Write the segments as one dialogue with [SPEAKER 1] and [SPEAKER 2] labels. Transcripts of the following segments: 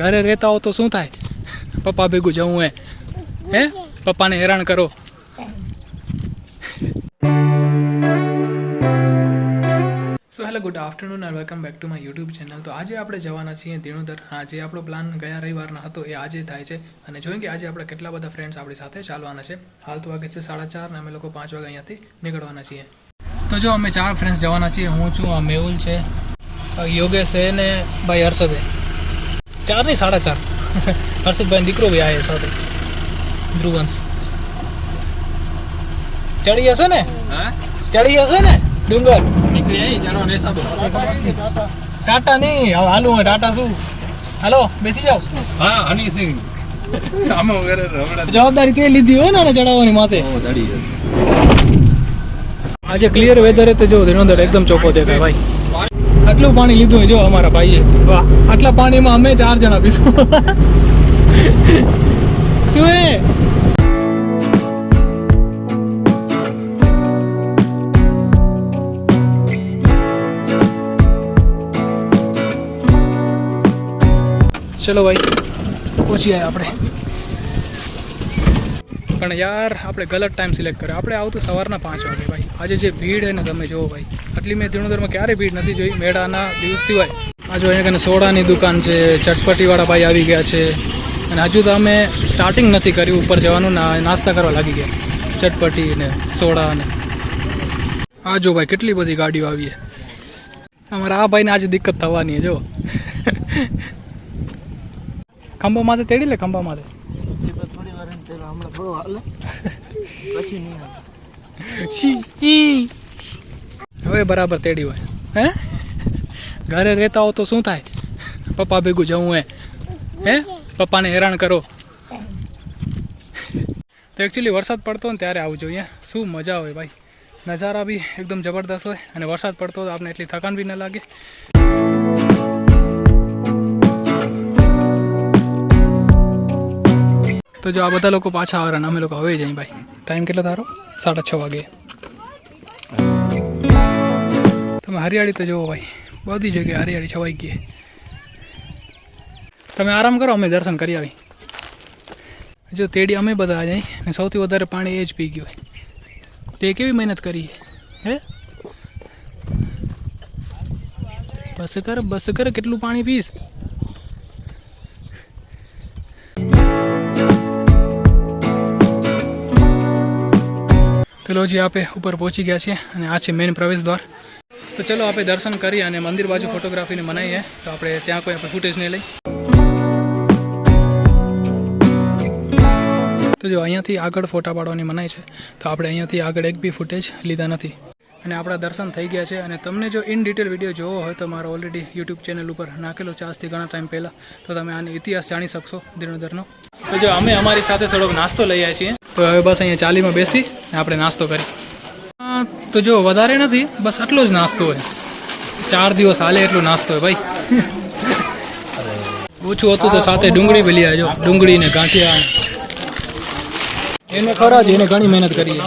[SPEAKER 1] ઘરે રહેતા હો તો શું થાય? પપ્પા ભેગું જવું હે હે? પપ્પાને હેરાન કરો. So hello good afternoon and welcome back to my YouTube channel તો આજે આપણે જવાના છીએ ધીણોધર. હા જે આપણો પ્લાન ગયા રવિવારનો હતો, એ આજે થાય છે. અને જોઈએ કે આજે આપણે કેટલા બધા ફ્રેન્ડ્સ આપણી સાથે ચાલવાના છે. હાલ તો વાગે છે સાડા ચાર ને અમે લોકો પાંચ વાગે અહીંયાથી નીકળવાના છીએ. તો જો અમે ચાર ફ્રેન્ડ્સ જવાના છીએ, હું છું આ મેહુલ છે યોગેશ છે ને ભાઈ હર્ષદ. ચાર નહીં સાડા ચાર. હર્ષદભાઈ દીકરો ભાઈ આવે સાથે. ધ્રુવંશ. ચડી હશે ને? ચડી હશે ને? ડુંગર.
[SPEAKER 2] નીકળી આવી જાણો ને સાબો.
[SPEAKER 1] ટાટા નહીં હવે હાલું હોય ટાટા શું? હાલો બેસી જાઓ.
[SPEAKER 2] હા હનીસિંહ
[SPEAKER 1] જવાબદારી તે લીધી હોય ને ચડાવવાની માથે? આજે ક્લિયર વેધર તો જો ધીરોધર એકદમ ચોખ્ખો દેખાય ભાઈ. આટલું પાણી લીધું જો અમારા ભાઈએ. આટલા પાણીમાં અમે ચાર જણા પીશું. શું હે ચલો ભાઈ પહોંચી આવ્યા આપણે. પણ યાર, આપણે ગલત ટાઈમ સિલેક્ટ કર્યો. આપણે આવતું સવારના પાંચ વાગે ભાઈ. આજે જે ભીડ હે ને તમે જુઓ ભાઈ. આટલી મેં ધીણોધરમાં ક્યારે ભીડ નથી જોઈ? મેળાના દિવસ સિવાય. આ જો અહીંયા સોડાની દુકાન છે, ચટપટીવાળા ભાઈ આવી ગયા છે. અને હજુ તો અમે સ્ટાર્ટિંગ નથી કર્યું, ઉપર જવાનું નાસ્તા કરવા લાગી ગયા. ચટપટી ને સોડા ને. આ જો ભાઈ કેટલી બધી ગાડીઓ આવી છે. અમારા આ ભાઈને આજે દિક્કત થવાની છે, જો. ખંભા માથે તેડી લે ખંભા માથે પછી નહીં હવે બરાબર તેડી હોય. હે? ઘરે રહેતા હો તો શું થાય? પપ્પા ભેગું જવું હે હે? પપ્પાને હેરાન કરો. તો એકચ્યુઅલી વરસાદ પડતો ને ત્યારે આવું જોઈએ. શું મજા હોય ભાઈ. નજારા બી એકદમ જબરદસ્ત હોય અને વરસાદ પડતો તો આપણે એટલી થકાન બી ન લાગે. તો જો આ બધા લોકો પાછા આવવાના અમે લોકો હવે જઈએ ભાઈ. ટાઈમ કેટલો તારો? સાડા છ વાગે. તમે હરિયાળી તો જુઓ ભાઈ. બધી જગ્યાએ હરિયાળી છવાઈ ગઈ. તમે આરામ કરો, અમે દર્શન કરી આવી. જો તેડી અમે બધા જઈ ને સૌથી વધારે પાણી એ જ પી ગયું હોય. તે કેવી મહેનત કરી? હે? બસ કર બસ કર, કેટલું પાણી પીશ? તો જી આપે ઉપર પહોંચી ગયા છીએ અને આ છે મેઇન પ્રવેશ દ્વાર તો ચલો આપણે દર્શન કરી અને મંદિર બાજુ ફોટોગ્રાફીને મનાઈએ તો આપણે ત્યાં કોઈ આપણે ફૂટેજ નહીં લઈ. તો જો અહીંયાથી આગળ ફોટા પાડવાની મનાઈ છે, તો આપણે અહીંયાથી આગળ એક બી ફૂટેજ લીધા નથી. અને આપણા દર્શન થઈ ગયા છે. અને તમને જો ઇન ડિટેલ વીડિયો જોવો હોય તો મારો ઓલરેડી યુટ્યુબ ચેનલ ઉપર નાખેલો છે. આજથી ઘણા ટાઈમ પહેલાં. તો તમે આનો ઇતિહાસ જાણી શકશો ધીરણધરનો તો જો અમે અમારી સાથે થોડોક નાસ્તો લઈ આવ્યા છીએ. તો હવે બસ અહીંયા ચાલીમાં બેસી આપણે નાસ્તો કરી. તો જો વધારે નથી, બસ આટલો જ નાસ્તો હોય. ચાર દિવસ હાલે એટલો નાસ્તો હોય, ભાઈ. ઓછું હતું તો સાથે ડુંગળી બી લઈ આવજો ડુંગળી ને ગાંઠિયા. એને ખરા જ, એને ઘણી મહેનત કરી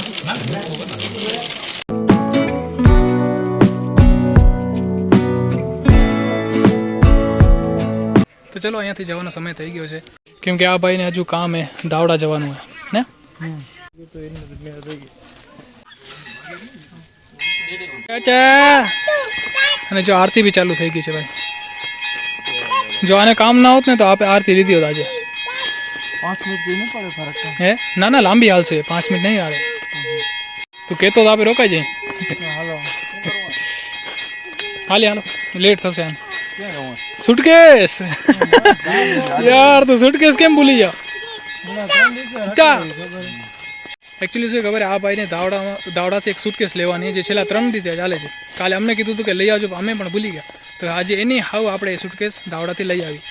[SPEAKER 1] ચલો અહીંયાથી જવાનો સમય થઈ ગયો છે. કેમ કે આ ભાઈને હજુ કામ હે દાવડા જવાનું હે ને? અને જો આરતી બી ચાલુ થઈ ગઈ છે ભાઈ. જો આને કામ ના હોત ને તો આપણે આરતી લીધી હોત આજે.
[SPEAKER 2] પાંચ મિનિટ પડે ફરક
[SPEAKER 1] હે? ના ના લાંબી હાલશે. પાંચ મિનિટ નહીં હાલે. તું કહેતો તો આપણે રોકાઈ જાય.
[SPEAKER 2] હાલો.
[SPEAKER 1] હાલે હાલો. લેટ થશે આમ
[SPEAKER 2] ક્યાં
[SPEAKER 1] સુટકેસ યાર તું સુટકેસ કેમ ભૂલી જાવ એકચ્યુઅલી શું ખબર આ ભાઈને દાવડામાં દાવડાથી એક સુટકેસ લેવાની જે છેલ્લા ત્રણ દિવસે ચાલે છે. કાલે અમને કીધું હતું કે લઈ આવજો અમે પણ ભૂલી ગયા. તો આજે એની હાવ આપણે એ સુટકેસ દાવડાથી લઈ આવી.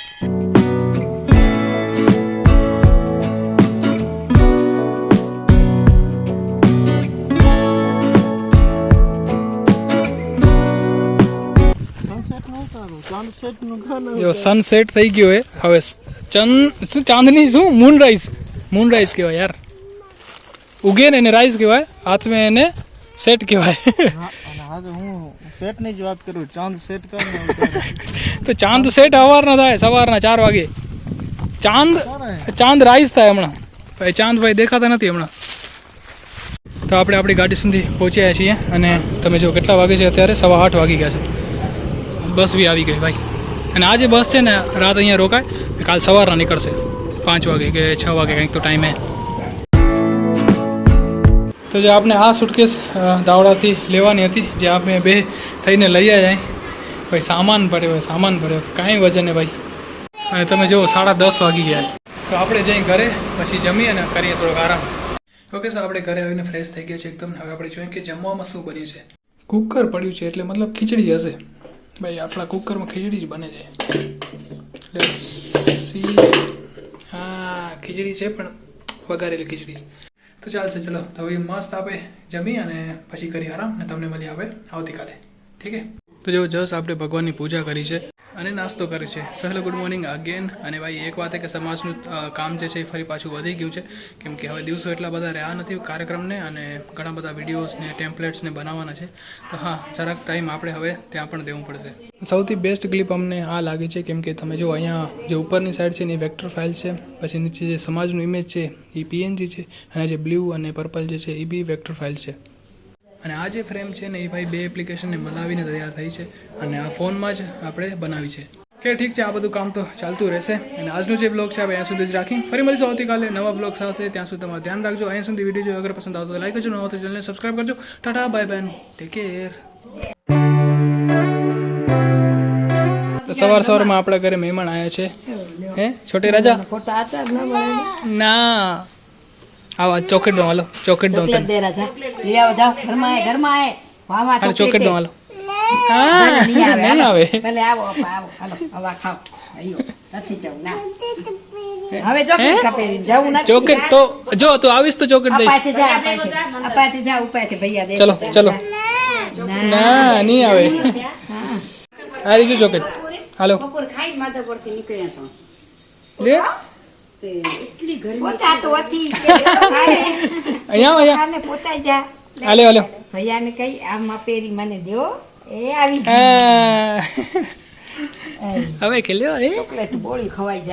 [SPEAKER 1] જો સનસેટ થઈ ગયો એ હવે ચંદ, શું ચાંદની, શું? મૂન રાઈઝ કહેવાય યાર. ઉગે ને એને રાઈઝ કહેવાય. હાથમાં એને સેટ કહેવાય.
[SPEAKER 2] ચાંદ
[SPEAKER 1] તો ચાંદ સેટ સવારના થાય, સવારના ચાર વાગે. ચાંદ ચાંદ રાઈસ થાય હમણાં. ભાઈ ચાંદભાઈ દેખાતા નથી હમણાં. તો આપણે આપણી ગાડી સુધી પહોંચ્યા છીએ અને તમે જો કેટલા વાગે છે અત્યારે? સવા આઠ વાગી ગયા છે. બસ બી આવી ગઈ ભાઈ. અને આ જે બસ છે ને રાત અહીંયા રોકાય કાલ સવારના નીકળશે. પાંચ વાગે કે છ વાગે કંઈક તો ટાઈમે તો જે આપણે આ સુટકેસ દાવડાથી લેવાની હતી, જે આપણે બે થઈને લઈ આવ્યા ભાઈ, સામાન હોય સામાન ભર્યો કાંઈ વજન ને ભાઈ. અને તમે જુઓ, સાડા દસ વાગી ગયા. તો આપણે જઈ ઘરે, પછી જમી અને કરીએ થોડોક આરામ. ઓકે સર આપણે ઘરે આવીને ફ્રેશ થઈ ગયા છે એકદમ. હવે આપણે જોઈએ કે જમવામાં શું બન્યું છે. કુકર પડ્યું છે એટલે મતલબ ખીચડી હશે. ભાઈ, આપણા કુકરમાં ખીચડી જ બને છે. Let's હા, ખીચડી છે પણ વઘારેલી ખીચડી. તો ચાલશે, ચલો. તો હવે મસ્ત આપણે જમી અને પછી કરી આરામ અને તમને મળી આવે આવતીકાલે. ઠીક છે? તો જો, જસ આપણે ભગવાનની પૂજા કરી છે. અને નાસ્તો કરે છે. So good morning again. અને ભાઈ, એક વાત એ કે સમાજનું કામ જે છે એ ફરી પાછું વધી ગયું છે. કેમ કે હવે દિવસો એટલા બધા રહ્યા નથી કાર્યક્રમને અને ઘણા બધા વિડીયોઝને ટેમ્પલેટ્સને ટેમ્પલેટ્સ બનાવવાના છે. તો હા, જરાક ટાઈમ આપણે હવે ત્યાં પણ દેવું પડશે. સૌથી બેસ્ટ ક્લિપ અમને આ લાગે છે કેમ કે તમે જો અહીંયા જે ઉપરની સાઈડ છે ને એ વેક્ટર ફાઇલ છે, પછી નીચે જે સમાજનું ઇમેજ છે એ પીએનજી છે, અને જે બ્લુ અને પર્પલ જે છે એ બી વેક્ટર ફાઇલ છે. અને આ જે ફ્રેમ છે ને એ ભાઈ બે એપ્લિકેશનને બનાવીને તૈયાર થઈ છે અને આ ફોનમાં જ આપણે બનાવી છે. કે ઠીક છે આ બધું કામ તો ચાલતું રહેશે અને આજનો જે બ્લોગ છે આપણે અહીંયા સુધી જ રાખી. ફરી મળીશું આવતીકાલે નવા બ્લોગ સાથે. ત્યાં સુધી તમારું ધ્યાન રાખજો. અહીંયા સુધી વીડિયો જો અગર પસંદ આવતો તો લાઈક કરજો. ન તો ચેનલને સબસ્ક્રાઈબ કરજો. Tata bye bye take care સવાર સવારમાં આપણા ઘરે મહેમાન આવ્યા છે. હે છોટી રાજા?
[SPEAKER 3] ના.
[SPEAKER 1] આવા ચોકલેટ દો હાલો ચોકલેટ દઉં
[SPEAKER 3] ચોકલેટ દે રાજા. લઈ આવો જાઓ. ઘરમાં આય ઘરમાં આય. વાવા
[SPEAKER 1] હાલો ચોકલેટ દો. હાલો
[SPEAKER 3] હા નહીં આવે, ભલે આવો આવો હાલો હવા ખાઓ. અయ్యో નથી જવું ના. હવે ચોકલેટ કપેરી જવું નથી.
[SPEAKER 1] ચોકલેટ તો જો તું આવીશ તો ચોકલેટ દઈશ.
[SPEAKER 3] અપાથી જા અપાથી અપાથી જા. ઉપાયથી ભૈયા દે
[SPEAKER 1] ચલો ચલો. ના નહીં આવે. આ રીજુ ચોકલેટ. હાલો.
[SPEAKER 3] બપોર ખાઈ માધવપુરથી નીકળ્યા છો.
[SPEAKER 1] લે?
[SPEAKER 3] પોતા તો હતી ખાને
[SPEAKER 1] અહીંયા અહીંયા.
[SPEAKER 3] પોતાઈ જા.
[SPEAKER 1] હાલે હાલો
[SPEAKER 3] ભૈયાને કઈ આમાં પેરી મને દેવો. એ આવી.
[SPEAKER 1] હવે ખેલ્યો એ.
[SPEAKER 3] ચોકલેટ બોળી ખવાઈ જાય.